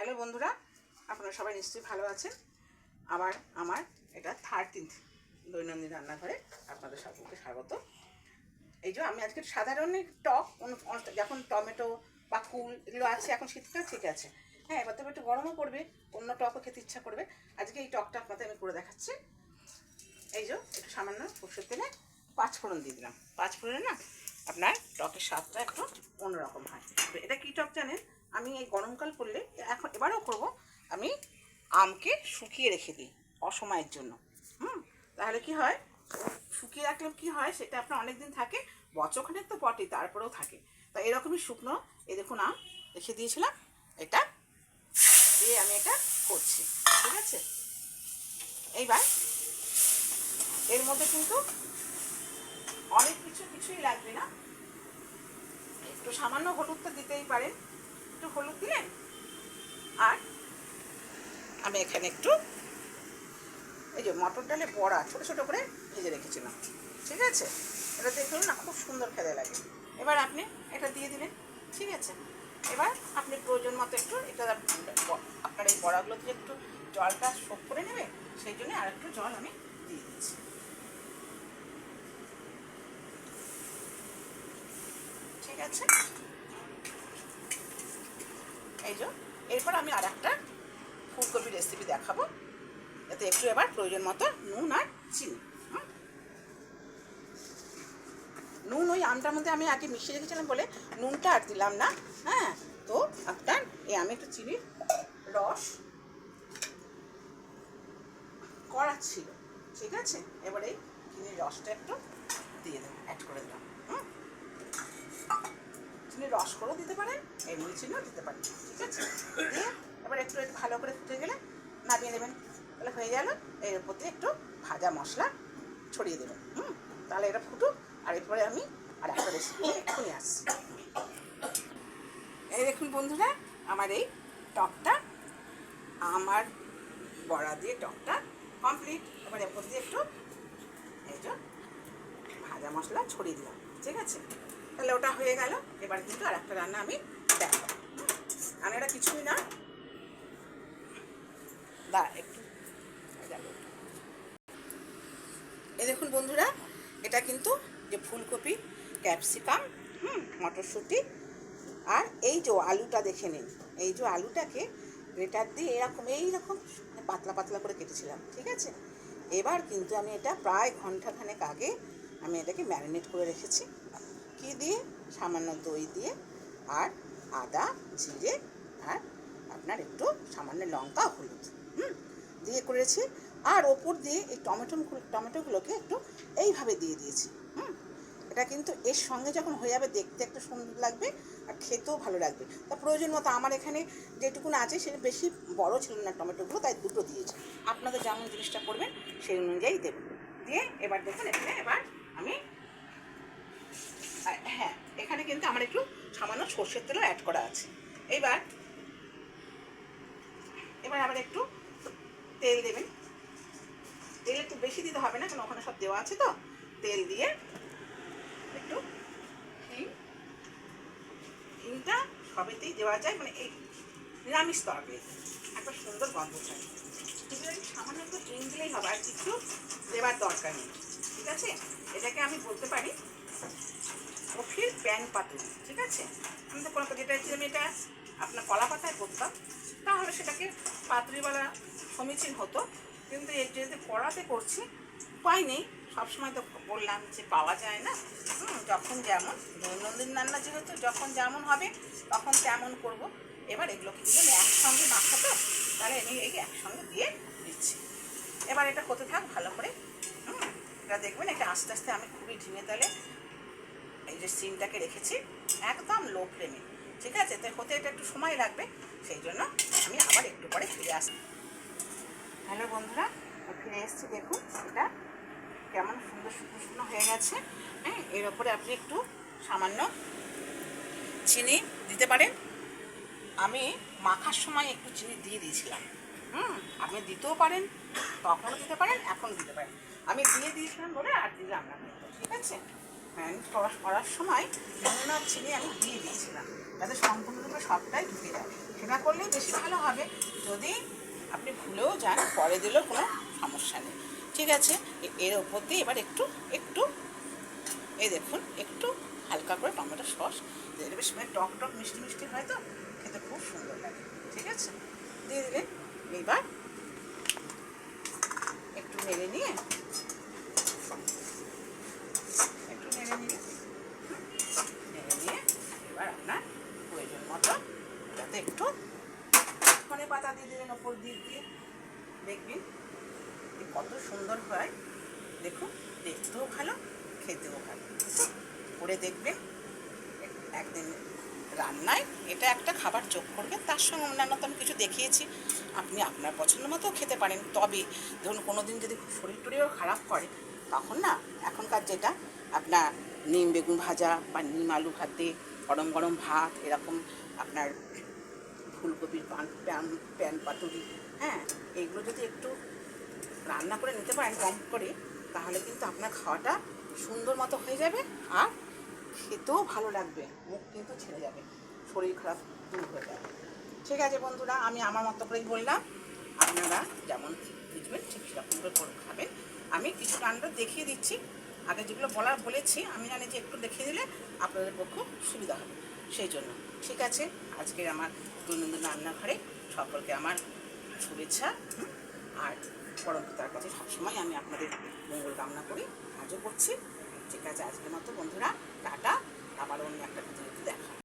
Hello বন্ধুরা, আপনারা সবাই নিশ্চয়ই ভালো আছেন। আবার আমার এটা থার্টিন্থ দৈনন্দিন রান্নাঘরে আপনাদের সকলকে স্বাগত। এই যে আমি আজকে সাধারণ টক যখন টমেটো বা কুল এগুলো আছে, এখন শীতকাল, ঠিক আছে। হ্যাঁ এবার তবে একটু গরমও পড়বে, অন্য টকও খেতে ইচ্ছা করবে। আজকে এই টকটা আপনাদের আমি করে দেখাচ্ছি। এই যে একটু সামান্য সর্ষের তেলে পাঁচ ফোড়ন দিয়ে দিলাম। পাঁচ ফোড়নে না আপনার টকের স্বাদটা একটু অন্যরকম হয়। এটা কী টক জানেন? আমি এই গরমকাল পড়লে এখন এবারেও করব, আমি আমকে শুকিয়ে রেখে দিই অসময়ের জন্য। হুম, তাহলে কি হয়? শুকিয়ে রাখলে কি হয়? সেটা আপনার অনেক দিন থাকে, বছরখানেক তো বটেই, তারপরেও থাকে। তা এরকমই শুকনো এ দেখুন আম, রেখে দিয়েছিলাম, এটা দিয়ে আমি এটা করছি, ঠিক আছে? এইবার এর মধ্যে কিন্তু অনেক কিছু, কিছুই লাগবে না। একটু সামান্য হলুদ তো দিতেই পারেন। একটু হলুদ দিলেন আর আমি এখানে একটু এই যে মটর ডালে বড়া ছোটো ছোটো করে ভেজে রেখেছিলাম। ঠিক আছে? এটা দেখুন না খুব সুন্দর খেতে লাগে। এবার আপনি এটা দিয়ে দিলেন। ঠিক আছে? এবার আপনি প্রয়োজন মতো একটু এটা আপনার এই বড়াগুলোতে একটু জলটা শোক করে নেবে, সেই জন্য আর একটু জল আমি দিয়ে দিচ্ছি। ঠিক আছে? যে এরপর আমি আর একটা ফুলকপি রেসিপি দেখাবো। এতে একটু এবার প্রয়োজন মতো নুন আর চিনি? নুন ওই আমটার মধ্যে আমি আগে মিশিয়ে রেখেছিলাম বলে নুনটা আর দিলাম না হ্যাঁ? তো আপনার এই আমি একটু চিনির রস করা ছিল, ঠিক আছে? এবারে এই চিনির রসটা একটু দিয়ে দেবো অ্যাড করে দিলাম, হুম? চিনির রস করেও দিতে পারেন এমনি চিনিও দিতে পারেন, ঠিক আছে? দিয়ে এবার একটু একটু ভালো করে ফুটে গেলে নামিয়ে দেবেন তাহলে হয়ে গেল, এর উপর দিয়ে একটু ভাজা মশলা ছড়িয়ে দেবেন, হুম? তাহলে এটা ফুটুক, আর এরপরে আমি আর একটা রেসিপি এক্ষুনি আসছি। এই দেখুন বন্ধুরা, আমার এই টকটা, আমার বড়া দিয়ে টকটা কমপ্লিট এবার এর উপর দিয়ে একটু, এই ভাজা মশলা ছড়িয়ে দিলাম, ঠিক আছে? তাহলে ওটা হয়ে গেল। এবার কিন্তু আর একটা রান্না আমি দেখাবো। রান্নাটা কিছুই না। দাঁড়া একটু। এই দেখুন বন্ধুরা, এটা কিন্তু যে ফুলকপি, ক্যাপসিকাম, হুম, মটরশুঁটি আর এই যে আলুটা দেখে নিন। এই যে আলুটাকে গ্রেটার দিয়ে এরকম, এইরকম পাতলা পাতলা করে কেটেছিলাম, ঠিক আছে? এবার কিন্তু আমি এটা প্রায় ঘন্টাখানেক আগে আমি এটাকে ম্যারিনেট করে রেখেছি। কি দিয়ে, সামান্য দই দিয়ে আর আদা, জিরে আর আপনার একটু সামান্য লঙ্কা, হলুদ, হুম, দিয়ে করেছি। আর ওপর দিয়ে এই টমেটো, টমেটোগুলোকে একটু এইভাবে দিয়ে দিয়েছি, হুম। এটা কিন্তু এর সঙ্গে যখন হয়ে যাবে দেখতে একটা সুন্দর লাগবে আর খেতেও ভালো লাগবে। তা প্রয়োজন মতো আমার এখানে যেটুকুন আছে সেটা বেশি বড় ছিল না টমেটোগুলো, তাই দুটো দিয়েছি। আপনাদের যেমন জিনিসটা করবেন সেই অনুযায়ী দেবেন। দিয়ে এবার দেখুন এখানে এবার আমি হ্যাঁ এখানে কিন্তু আমার একটু সামান্য সর্ষের তেলও অ্যাড করা আছে। এবার এবার আবার একটু তেল দেবেন। তেল একটু বেশি দিতে হবে না, কারণ ওখানে সব দেওয়া আছে তো। তেল দিয়ে একটু হিং, হিংটা সবেতেই দেওয়া যায় মানে এই নিরামিষ তরকারি। একটা সুন্দর গন্ধ চাই সামান্য একটু হিং দিলেই হবে, আর কিছু দেওয়ার দরকার নেই। ঠিক আছে? এটাকে আমি বলতে পারি কফির প্যান পাতুরি ঠিক আছে? আমি তো কোনো যেটা আমি এটা আপনার কলা পাতায় করতাম। তাহলে সেটাকে পাতুরি বলা সমীচীন হতো। কিন্তু এর যেহেতু কড়াতে করছি উপায় নেই সবসময় তো বললাম যে পাওয়া যায় না। যখন যেমন, দৈনন্দিন রান্না যেহেতু যখন যেমন হবে, তখন তেমন করব। এবার এগুলোকে দিলে আমি একসঙ্গে মাখাতো, তাহলে আমি এই একসঙ্গে দিয়ে দিচ্ছি। এবার এটা হতে থাক ভালো করে। হুম, এটা দেখবেন, এটা আস্তে আস্তে আমি খুবই ঢিমে তালে যে সিমটাকে রেখেছি, একদম লো ফ্লেমে ঠিক আছে? তো হতে এটা একটু সময় লাগবে, সেই জন্য আমি আবার একটু পরে ফিরে আসি হ্যালো বন্ধুরা ফিরে এসেছি, দেখুন এটা কেমন সুন্দর শুকনো শুকনো হয়ে গেছে। হ্যাঁ এর ওপরে আপনি একটু সামান্য চিনি দিতে পারেন। আমি মাখার সময় একটু চিনি দিয়ে দিয়েছিলাম। হুম, আপনি দিতেও পারেন, তখনও দিতে পারেন এখন দিতে পারেন। আমি দিয়ে দিয়েছিলাম বলে আর দিলাম না। ঠিক আছে? হ্যাঁ করা করার সময় নুন আর চিনি আমি দিয়ে দিয়েছিলাম। যাতে সম্পূর্ণরূপে সবটাই ঢুকে যায়। না করলে বেশি ভালো হবে। যদি আপনি ভুলেও যান, পরে দিলেও কোনো সমস্যা নেই। ঠিক আছে, এর ওপর দিয়ে এবার একটু একটু, এই দেখুন, একটু হালকা করে টমেটো সস। দিয়ে দেবে সময় টক টক, মিষ্টি মিষ্টি হয় তো? খেতে খুব সুন্দর লাগে। ঠিক আছে? দিয়ে দিলেন। এবার একটু নেড়ে নিয়ে একটু নেড়ে নিয়ে নেড়ে নিয়ে এবার আপনার প্রয়োজন মতো যাতে একটু ধনে পাতা দিয়ে দেবেন ওপর দিয়ে দিয়ে। দেখবেন কত সুন্দর হয়। দেখুন দেখতেও ভালো, খেতেও ভালো। করে দেখবেন এক- একদিন রান্নায় এটা একটা খাবার যোগ করবে। তার সঙ্গে অন্যান্য তো আমি কিছু দেখিয়েছি। আপনি আপনার পছন্দ মতো খেতে পারেন। তবে ধরুন কোনো দিন যদি শরীর টরিও খারাপ করে, তখন না, এখনকার যেটা আপনার নিম বেগুন ভাজা বা নিম আলু ভাতে, গরম গরম ভাত, এরকম আপনার ফুলকপির পান, প্যান প্যান পাতুরি হ্যাঁ এগুলো যদি একটু রান্না করে নিতে পারেন কম করে, তাহলে কিন্তু আপনার খাওয়াটা সুন্দর মতো হয়ে যাবে আর খেতেও ভালো লাগবে, মুখ কিন্তু ছেড়ে যাবে, শরীর খারাপ দূর হয়ে যাবে। ঠিক আছে বন্ধুরা, আমি আমার মতো করেই বললাম, আপনারা যেমন বুঝবেন ঠিক সেরকম করে খাবেন। আমি কিছু রান্না দেখিয়ে দিচ্ছি, আগে যেগুলো বলার বলেছি, আমি জানি যে একটু দেখিয়ে দিলে আপনাদের পক্ষে সুবিধা হবে, সেই জন্য। ঠিক আছে? আজকের আমার দৈনন্দিন রান্নাঘরে সকলকে আমার শুভেচ্ছা আর পরমপিতার তার কাছে সবসময় আমি আপনাদের মঙ্গল কামনা করি। আজও করছি। ঠিক আছে, আজকের মতো বন্ধুরা, টাটা। আবার অন্য একটা দেখা।